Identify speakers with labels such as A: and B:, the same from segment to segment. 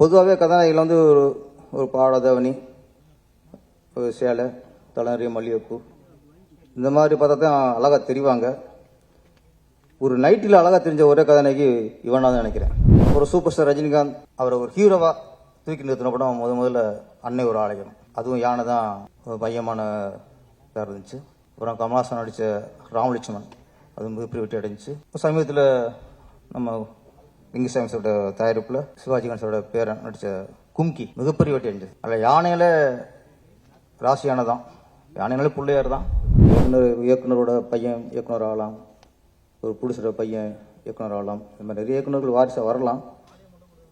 A: பொதுவாகவே கதாநாயகிகள் வந்து ஒரு ஒரு பாடதவனி ஒரு சேலை தலைநறிய மல்லிகைப்பூ. இந்த மாதிரி பார்த்தா தான் அழகாக தெரிவாங்க. ஒரு நைட்டில் அழகாக தெரிஞ்ச ஒரே கதாநாயகி இவனா தான் நினைக்கிறேன். ஒரு சூப்பர் ஸ்டார் ரஜினிகாந்த் அவரை ஒரு ஹீரோவாக தூக்கி நிறுத்தின படம் முத முதல்ல அன்னை ஒரு ஆலயம். அதுவும் யானை தான் ஒரு பையமான இதாக இருந்துச்சு. அப்புறம் கமலாசன் நடித்த ராமலட்சுமன் அது மிகப்பெரிய வெற்றி அடைஞ்சிச்சு. சமீபத்தில் நம்ம லிங்குசாமி சாரோட தயாரிப்பில் சிவாஜி கணேசோட பேரன் நடித்த கும்கி மிகப்பெரிய வெட்டி அடைஞ்சது. அதில் யானையில் ராசி யானை தான் யானைனாலே பிள்ளையார் தான் இயக்குனர் இயக்குனரோட பையன் இயக்குனர் ஆகலாம் ஒரு புடிசோட பையன் இயக்குனர் ஆகலாம் இந்த மாதிரி நிறைய இயக்குனர்கள் வாரிசாக வரலாம்.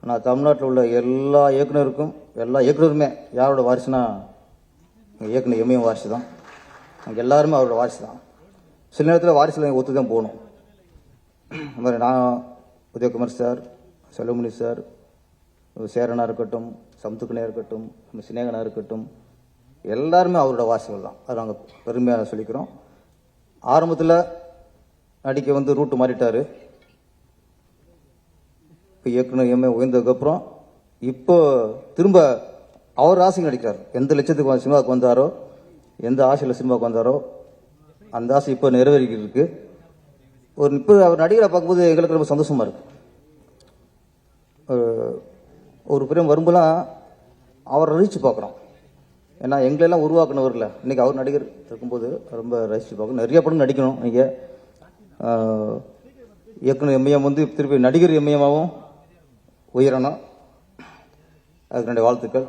A: ஆனால் தமிழ்நாட்டில் உள்ள எல்லா இயக்குனருக்கும் எல்லா இயக்குனருமே யாரோட வாரிசுனா எங்க இயக்குனர் எம்மையும் வாரிசு தான் அங்கே எல்லாருமே அவரோட வாரிசு தான் சில நேரத்தில் வாரிசில் ஒத்து தான் போகணும். இந்த மாதிரி நான் உதயகுமார் சார் செல்வமணி சார் சேரனா இருக்கட்டும் சமுத்துக்கனையாக இருக்கட்டும் நம்ம சினேகனா இருக்கட்டும் எல்லாருமே அவரோட வாசிகள் தான். அது நாங்கள் பெருமையாக சொல்லிக்கிறோம். ஆரம்பத்தில் நடிக்க வந்து ரூட்டு மாறிட்டார். இப்போ இயக்குனர் எம்ஏ உயர்ந்ததுக்கப்புறம் இப்போ திரும்ப அவர் ஆசைக்கு நடிக்கிறார். எந்த லட்சத்துக்கு சினிமாவுக்கு வந்தாரோ எந்த ஆசையில் சினிமாவுக்கு வந்தாரோ அந்த ஆசை இப்போ நிறைவேறிக்கிட்டு இருக்குது ஒரு இப்போ அவர் நடிகரை பார்க்கும்போது எங்களுக்கு ரொம்ப சந்தோஷமா இருக்கு. ஒரு- பிரியம் வரும்போலாம் அவரை ரசித்து பார்க்குறோம். ஏன்னா எங்களெல்லாம் உருவாக்குனவர்ல. இன்னைக்கு அவர் நடிகர் இருக்கும்போது ரொம்ப ரசித்து பார்க்கணும். நிறைய படம் நடிக்கணும் நீங்கள் இயக்குனர் எம்ஐஎம் வந்து திருப்பி நடிகர் எம்ஐஎம்மாகவும் உயரணும். அதுக்கு என்னுடைய வாழ்த்துக்கள்.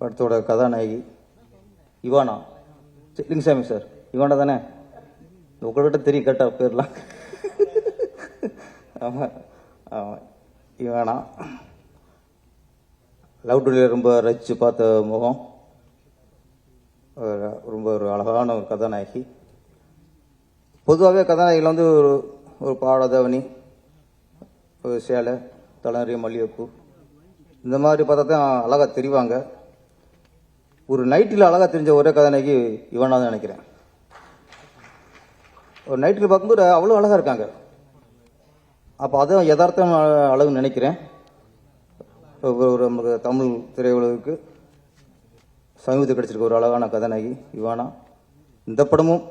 A: படத்தோட கதாநாயகி இவானா. சரி, சாமி சார். இவானா தானே? உங்கள்கிட்ட தெரியும் கேட்டால் பேர்லாம் ஆமாம் ஆமாம் இவனா லவ் டுடே ரொம்ப ரசித்து பார்த்த முகம். ரொம்ப ஒரு அழகான ஒரு கதாநாயகி. பொதுவாகவே கதாநாயகியில் வந்து ஒரு ஒரு பாடதவனி ஒரு சேலை தலைநறிய மல்லிகைப்பூ. இந்த மாதிரி பார்த்தா தான் அழகாக தெரிவாங்க. ஒரு நைட்டில் அழகாக தெரிஞ்ச ஒரே கதாநாயகி இவனாக தான் நினைக்கிறேன். ஒரு நைட்டில் பார்க்கும்போது அவ்வளோ அழகாக இருக்காங்க. அப்போ அதுவும் யதார்த்தம் அழகுன்னு நினைக்கிறேன். ஒரு ஒரு நமக்கு தமிழ் திரையுலகுக்கு சமீபத்தில் கிடச்சிருக்க ஒரு அழகான கதாநாயகி இவானா. இந்த படமும்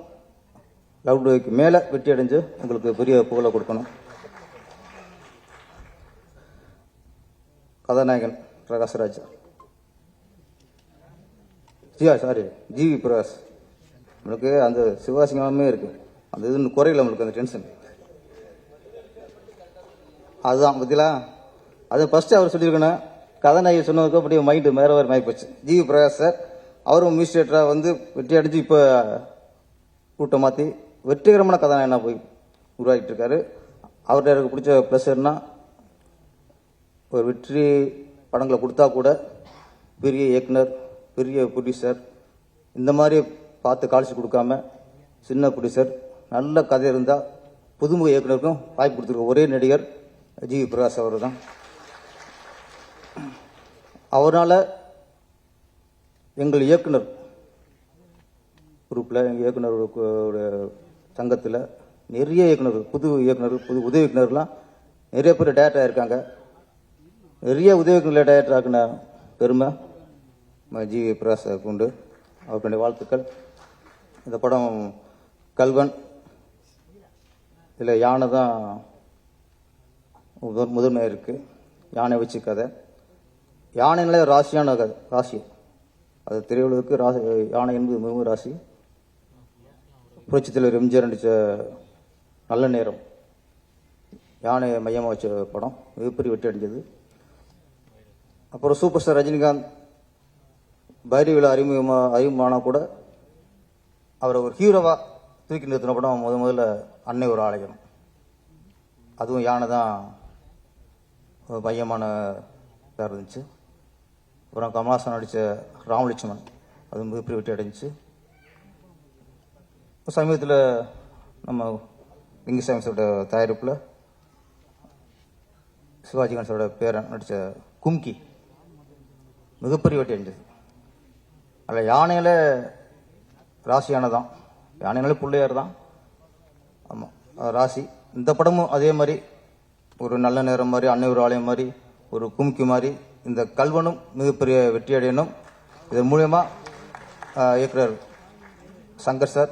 A: லவ் டுவேக்கு மேலே வெற்றி அடைஞ்சு உங்களுக்கு பெரிய புகழை கொடுக்கணும். கதாநாயகன் பிரகாஷ்ராஜ் ஜியா சாரி ஜிவி பிரகாஷ். உங்களுக்கு அந்த சிவாசிங்கமே இருக்குது அந்த இது இன்னும் குறையில நம்மளுக்கு அந்த டென்ஷன் அதுதான் பார்த்தீங்களா அது ஃபஸ்ட்டு அவர் சொல்லியிருக்கணும் கதாநாயகி சொன்னதுக்கு அப்படியே மைண்டு மேற வேறு மாறி போச்சு ஜிவி பிரகாஷ் சார் அவரும் மியூசியேட்டராக வந்து வெற்றி அடைஞ்சு இப்போ கூட்டம் மாற்றி வெற்றிகரமான கதாநாயகனாக போய் உருவாகிட்டு இருக்காரு. அவர்கிட்ட எனக்கு பிடிச்ச ப்ளஸ் என்ன ஒரு வெற்றி படங்களை கொடுத்தா கூட பெரிய இயக்குனர் பெரிய ப்ரொடியூசர் இந்த மாதிரி பார்த்து கால்சி கொடுக்காம சின்ன ப்ரொடியூசர் நல்ல கதை இருந்தால் புதுமுக இயக்குனருக்கும் வாய்ப்பு கொடுத்துருக்க ஒரே நடிகர் ஜி பிரகாஷ் அவர் தான் அவரால் எங்கள் இயக்குனர் குரூப்பில் எங்கள் இயக்குனர் சங்கத்தில் நிறைய இயக்குனர் புது இயக்குனர் புது உதவி இயக்குனர்லாம் நிறைய பேர் டேரக்டர் ஆகிருக்காங்க நிறைய உதவி இயக்குனர் டேரக்டர் ஆக்கின பெருமை ஜி பிரகாஷ் உண்டு. அவருடைய வாழ்த்துக்கள். இந்த படம் கல்வன் இதில் யானை தான் முதன் முதன்மை இருக்குது யானை வச்சு கதை. யானைனாலே ராசியான கதை ராசி. அது திரையுலகுக்கு ராசி யானை என்பது மிகவும் ராசி. புரட்சித்தலைவர் எம்ஜிஆர் நடித்த நல்ல நேரம். யானையை மையமாக வச்ச படம். மிகப்பெரிய வெற்றி அடைஞ்சது. அப்புறம் சூப்பர் ஸ்டார் ரஜினிகாந்த். பைரவியில் அறிமுகமாக அறிமுகமானால் கூட அவரை ஒரு ஹீரோவாக தூக்கி நிறுத்தின படம். முத முதல்ல அன்னை ஒரு ஆலயம். அதுவும் யானை தான் ஒரு பையமான இதாக இருந்துச்சு. அப்புறம் கமலாசன் நடித்த ராமலட்சுமன் அது மிகப்பெரிய வெற்றி அடைஞ்சிச்சு. சமீபத்தில் நம்ம லிங்குசாமி சாரோட தயாரிப்பில் சிவாஜி கணேசோட பேரன் நடித்த கும்கி மிகப்பெரிய வெட்டி அடைஞ்சது. அதில் யானையில் ராசி யானை தான். யானைனாலே பிள்ளையார் தான். ஆமாம் ராசி. இந்த படமும் அதே மாதிரி ஒரு நல்ல நேரம் மாதிரி அன்னை ஒரு ஆலயம் மாதிரி ஒரு கும்கி மாதிரி இந்த கல்வனும் மிகப்பெரிய வெற்றி அடையணும். இதன் மூலயமா இயக்குனர் சங்கர் சார்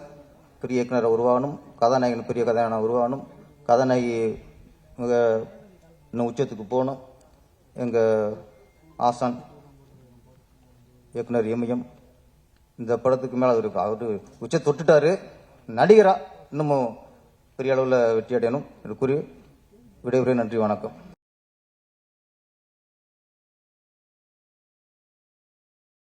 A: பெரிய இயக்குனர் உருவாகணும். கதாநாயகன் பெரிய கதாநாயகன் உருவாகணும். கதாநாயகி மிக இன்னும் உச்சத்துக்கு போகணும். எங்கள் ஆசான் இயக்குனர் எம்எம் இந்த படத்துக்கு மேலே அவர் அவர் உச்ச தொட்டுட்டாரு. நடிகரா இன்னமும் பெரிய அளவில் வெற்றி அடையணும். என்று கூறி விடைபெறுகிறேன். நன்றி வணக்கம்.